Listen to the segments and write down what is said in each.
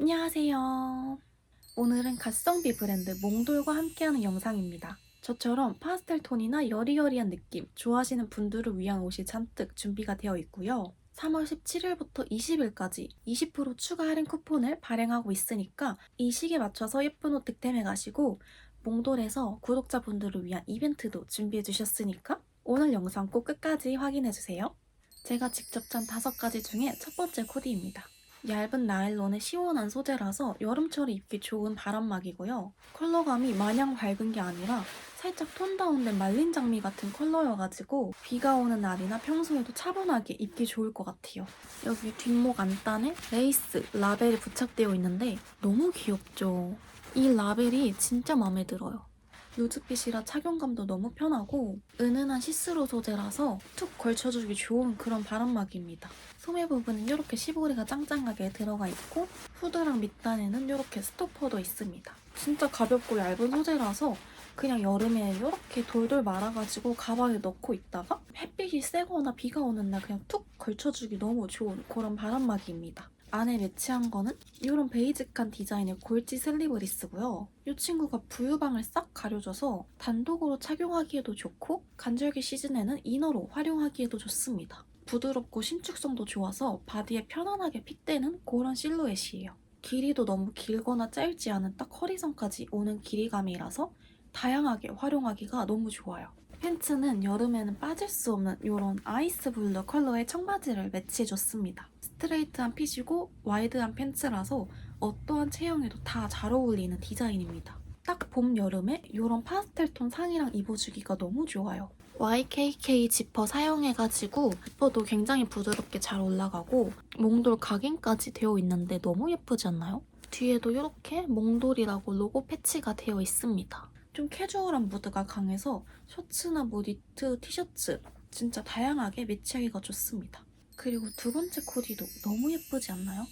안녕하세요. 오늘은 갓성비 브랜드 몽돌과 함께하는 영상입니다. 저처럼 파스텔 톤이나 여리여리한 느낌 좋아하시는 분들을 위한 옷이 잔뜩 준비가 되어 있고요. 3월 17일부터 20일까지 20% 추가 할인 쿠폰을 발행하고 있으니까 이 시기에 맞춰서 예쁜 옷 득템해 가시고 몽돌에서 구독자분들을 위한 이벤트도 준비해 주셨으니까 오늘 영상 꼭 끝까지 확인해 주세요. 제가 직접 짠 다섯 가지 중에 첫 번째 코디입니다. 얇은 나일론의 시원한 소재라서 여름철에 입기 좋은 바람막이고요. 컬러감이 마냥 밝은 게 아니라 살짝 톤 다운된 말린 장미 같은 컬러여가지고 비가 오는 날이나 평소에도 차분하게 입기 좋을 것 같아요. 여기 뒷목 안단에 레이스, 라벨이 부착되어 있는데 너무 귀엽죠? 이 라벨이 진짜 마음에 들어요. 루즈핏이라 착용감도 너무 편하고 은은한 시스루 소재라서 툭 걸쳐주기 좋은 그런 바람막이입니다. 소매 부분은 이렇게 시보리가 짱짱하게 들어가 있고 후드랑 밑단에는 이렇게 스토퍼도 있습니다. 진짜 가볍고 얇은 소재라서 그냥 여름에 이렇게 돌돌 말아가지고 가방에 넣고 있다가 햇빛이 세거나 비가 오는 날 그냥 툭 걸쳐주기 너무 좋은 그런 바람막이입니다. 안에 매치한 거는 이런 베이직한 디자인의 골지 슬리브리스고요. 이 친구가 부유방을 싹 가려줘서 단독으로 착용하기에도 좋고 간절기 시즌에는 이너로 활용하기에도 좋습니다. 부드럽고 신축성도 좋아서 바디에 편안하게 핏되는 그런 실루엣이에요. 길이도 너무 길거나 짧지 않은 딱 허리선까지 오는 길이감이라서 다양하게 활용하기가 너무 좋아요. 팬츠는 여름에는 빠질 수 없는 이런 아이스 블루 컬러의 청바지를 매치해줬습니다. 스트레이트한 핏이고 와이드한 팬츠라서 어떠한 체형에도 다 잘 어울리는 디자인입니다. 딱 봄, 여름에 이런 파스텔 톤 상의랑 입어주기가 너무 좋아요. YKK 지퍼 사용해가지고 지퍼도 굉장히 부드럽게 잘 올라가고 몽돌 각인까지 되어 있는데 너무 예쁘지 않나요? 뒤에도 이렇게 몽돌이라고 로고 패치가 되어 있습니다. 좀 캐주얼한 무드가 강해서 셔츠나 뭐 니트, 티셔츠 진짜 다양하게 매치하기가 좋습니다. 그리고 두 번째 코디도 너무 예쁘지 않나요?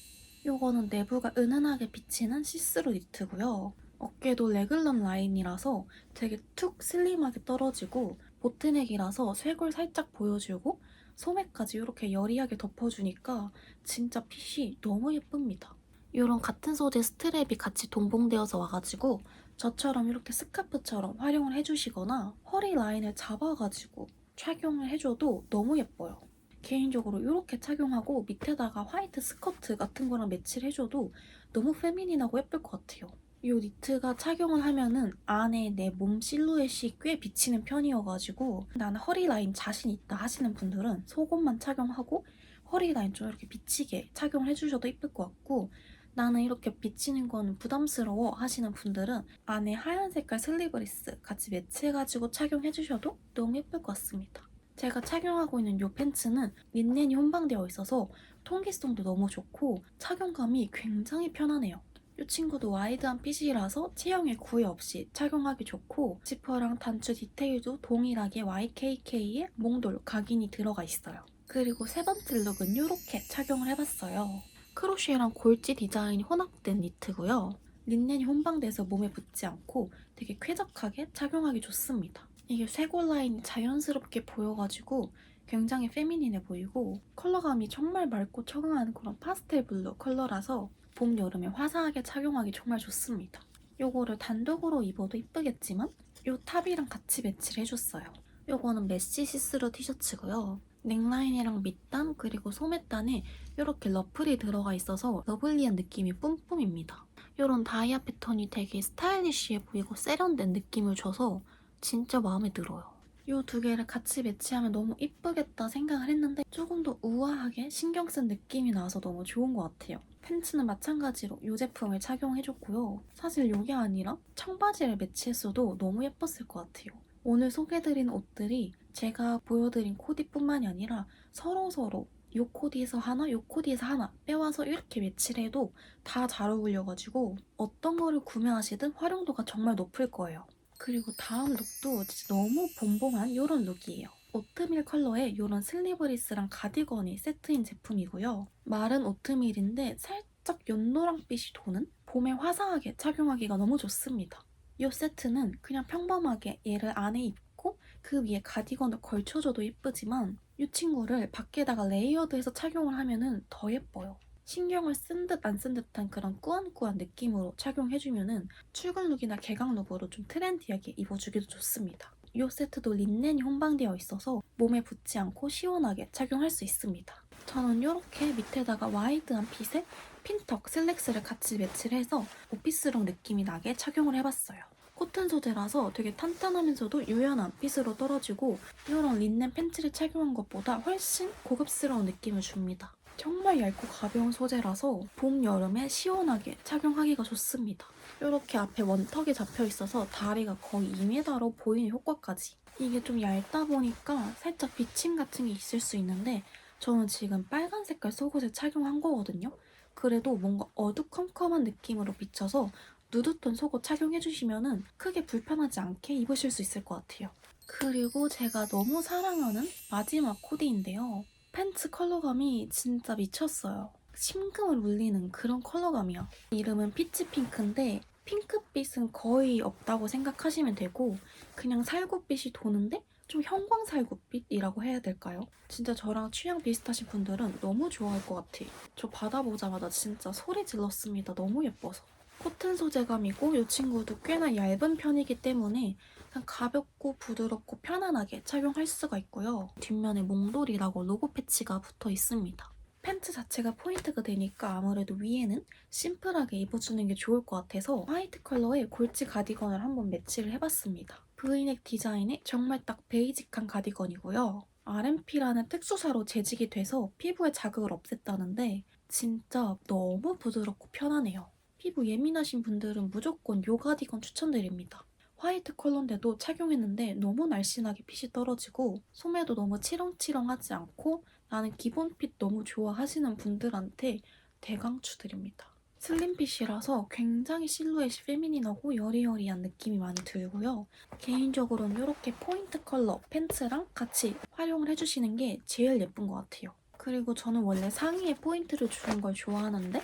이거는 내부가 은은하게 비치는 시스루 니트고요. 어깨도 레글런 라인이라서 되게 툭 슬림하게 떨어지고 보트넥이라서 쇄골 살짝 보여주고 소매까지 이렇게 여리하게 덮어주니까 진짜 핏이 너무 예쁩니다. 이런 같은 소재 스트랩이 같이 동봉되어서 와가지고 저처럼 이렇게 스카프처럼 활용을 해주시거나 허리 라인을 잡아가지고 착용을 해줘도 너무 예뻐요. 개인적으로 이렇게 착용하고 밑에다가 화이트 스커트 같은 거랑 매치를 해줘도 너무 페미닌하고 예쁠 것 같아요. 이 니트가 착용을 하면은 안에 내 몸 실루엣이 꽤 비치는 편이어가지고 나는 허리 라인 자신 있다 하시는 분들은 속옷만 착용하고 허리 라인 좀 이렇게 비치게 착용을 해주셔도 예쁠 것 같고 나는 이렇게 비치는 건 부담스러워 하시는 분들은 안에 하얀 색깔 슬리브리스 같이 매치해가지고 착용해주셔도 너무 예쁠 것 같습니다. 제가 착용하고 있는 이 팬츠는 린넨이 혼방되어 있어서 통기성도 너무 좋고 착용감이 굉장히 편하네요. 이 친구도 와이드한 핏이라서 체형에 구애 없이 착용하기 좋고 지퍼랑 단추 디테일도 동일하게 YKK의 몽돌 각인이 들어가 있어요. 그리고 세 번째 룩은 이렇게 착용을 해봤어요. 크로쉬랑 골지 디자인이 혼합된 니트고요. 린넨이 혼방돼서 몸에 붙지 않고 되게 쾌적하게 착용하기 좋습니다. 이게 쇄골 라인이 자연스럽게 보여가지고 굉장히 페미닌해 보이고 컬러감이 정말 맑고 청아한 그런 파스텔 블루 컬러라서 봄, 여름에 화사하게 착용하기 정말 좋습니다. 요거를 단독으로 입어도 이쁘겠지만 요 탑이랑 같이 매치를 해줬어요. 요거는 메쉬 시스루 티셔츠고요. 넥라인이랑 밑단 그리고 소매단에 이렇게 러플이 들어가 있어서 러블리한 느낌이 뿜뿜입니다. 이런 다이아 패턴이 되게 스타일리쉬해 보이고 세련된 느낌을 줘서 진짜 마음에 들어요. 이 두 개를 같이 매치하면 너무 이쁘겠다 생각을 했는데 조금 더 우아하게 신경 쓴 느낌이 나서 너무 좋은 것 같아요. 팬츠는 마찬가지로 이 제품을 착용해줬고요. 사실 이게 아니라 청바지를 매치했어도 너무 예뻤을 것 같아요. 오늘 소개해드린 옷들이 제가 보여드린 코디뿐만이 아니라 서로서로 요 코디에서 하나, 요 코디에서 하나 빼와서 이렇게 매치를 해도 다 잘 어울려가지고 어떤 거를 구매하시든 활용도가 정말 높을 거예요. 그리고 다음 룩도 진짜 너무 봄봄한 이런 룩이에요. 오트밀 컬러의 이런 슬리브리스랑 가디건이 세트인 제품이고요. 마른 오트밀인데 살짝 연노랑빛이 도는 봄에 화사하게 착용하기가 너무 좋습니다. 이 세트는 그냥 평범하게 얘를 안에 입고 그 위에 가디건을 걸쳐줘도 예쁘지만 이 친구를 밖에다가 레이어드해서 착용을 하면 더 예뻐요. 신경을 쓴 듯 안 쓴 듯한 그런 꾸안꾸안 느낌으로 착용해주면은 출근 룩이나 개강 룩으로 좀 트렌디하게 입어주기도 좋습니다. 이 세트도 린넨이 혼방되어 있어서 몸에 붙지 않고 시원하게 착용할 수 있습니다. 저는 이렇게 밑에다가 와이드한 핏에 핀턱 슬랙스를 같이 매치를 해서 오피스룩 느낌이 나게 착용을 해봤어요. 코튼 소재라서 되게 탄탄하면서도 유연한 핏으로 떨어지고 이런 린넨 팬츠를 착용한 것보다 훨씬 고급스러운 느낌을 줍니다. 정말 얇고 가벼운 소재라서 봄, 여름에 시원하게 착용하기가 좋습니다. 이렇게 앞에 원턱이 잡혀 있어서 다리가 거의 2m로 보이는 효과까지. 이게 좀 얇다 보니까 살짝 비침 같은 게 있을 수 있는데 저는 지금 빨간 색깔 속옷을 착용한 거거든요. 그래도 뭔가 어두컴컴한 느낌으로 비쳐서 누드톤 속옷 착용해주시면 크게 불편하지 않게 입으실 수 있을 것 같아요. 그리고 제가 너무 사랑하는 마지막 코디인데요. 팬츠 컬러감이 진짜 미쳤어요. 심금을 울리는 그런 컬러감이야. 이름은 피치 핑크인데 핑크빛은 거의 없다고 생각하시면 되고 그냥 살구빛이 도는데 좀 형광살구빛이라고 해야 될까요? 진짜 저랑 취향 비슷하신 분들은 너무 좋아할 것 같아요. 저 받아보자마자 진짜 소리 질렀습니다. 너무 예뻐서. 코튼 소재감이고 이 친구도 꽤나 얇은 편이기 때문에 그냥 가볍고 부드럽고 편안하게 착용할 수가 있고요. 뒷면에 몽돌이라고 로고 패치가 붙어 있습니다. 팬츠 자체가 포인트가 되니까 아무래도 위에는 심플하게 입어주는 게 좋을 것 같아서 화이트 컬러의 골지 가디건을 한번 매치를 해봤습니다. 브이넥 디자인의 정말 딱 베이직한 가디건이고요. RMP라는 특수사로 재직이 돼서 피부에 자극을 없앴다는데 진짜 너무 부드럽고 편하네요. 피부 예민하신 분들은 무조건 요 가디건 추천드립니다. 화이트 컬러인데도 착용했는데 너무 날씬하게 핏이 떨어지고 소매도 너무 치렁치렁하지 않고 나는 기본 핏 너무 좋아하시는 분들한테 대강 추드립니다. 슬림핏이라서 굉장히 실루엣이 페미닌하고 여리여리한 느낌이 많이 들고요. 개인적으로는 이렇게 포인트 컬러 팬츠랑 같이 활용을 해주시는 게 제일 예쁜 것 같아요. 그리고 저는 원래 상의에 포인트를 주는 걸 좋아하는데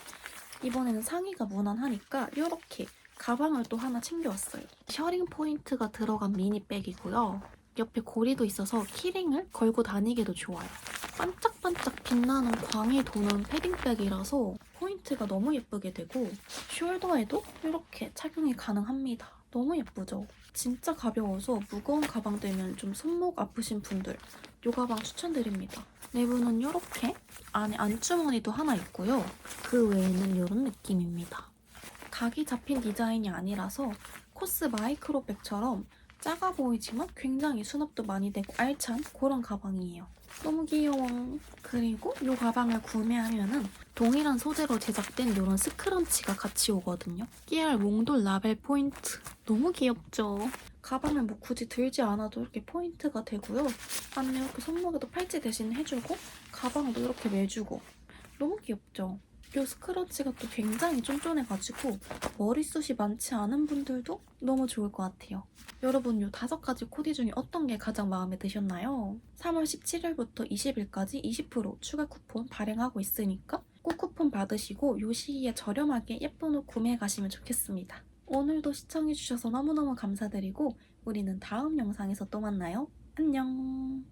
이번에는 상의가 무난하니까 이렇게 가방을 또 하나 챙겨왔어요. 셔링 포인트가 들어간 미니백이고요. 옆에 고리도 있어서 키링을 걸고 다니기도 좋아요. 반짝반짝 빛나는 광이 도는 패딩백이라서 포인트가 너무 예쁘게 되고 숄더에도 이렇게 착용이 가능합니다. 너무 예쁘죠? 진짜 가벼워서 무거운 가방 들면 좀 손목 아프신 분들 이 가방 추천드립니다. 내부는 이렇게 안에 안주머니도 하나 있고요. 그 외에는 이런 느낌입니다. 각이 잡힌 디자인이 아니라서 코스 마이크로백처럼 작아 보이지만 굉장히 수납도 많이 되고 알찬 그런 가방이에요. 너무 귀여워. 그리고 이 가방을 구매하면은 동일한 소재로 제작된 이런 스크런치가 같이 오거든요. 깨알 몽돌 라벨 포인트. 너무 귀엽죠? 가방을 뭐 굳이 들지 않아도 이렇게 포인트가 되고요. 안에 이렇게 손목에도 팔찌 대신 해주고 가방도 이렇게 매주고 너무 귀엽죠? 이 스크러치가 또 굉장히 쫀쫀해가지고 머리숱이 많지 않은 분들도 너무 좋을 것 같아요. 여러분 이 다섯 가지 코디 중에 어떤 게 가장 마음에 드셨나요? 3월 17일부터 20일까지 20% 추가 쿠폰 발행하고 있으니까 꼭 쿠폰 받으시고 이 시기에 저렴하게 예쁜 옷 구매해 가시면 좋겠습니다. 오늘도 시청해주셔서 너무너무 감사드리고 우리는 다음 영상에서 또 만나요. 안녕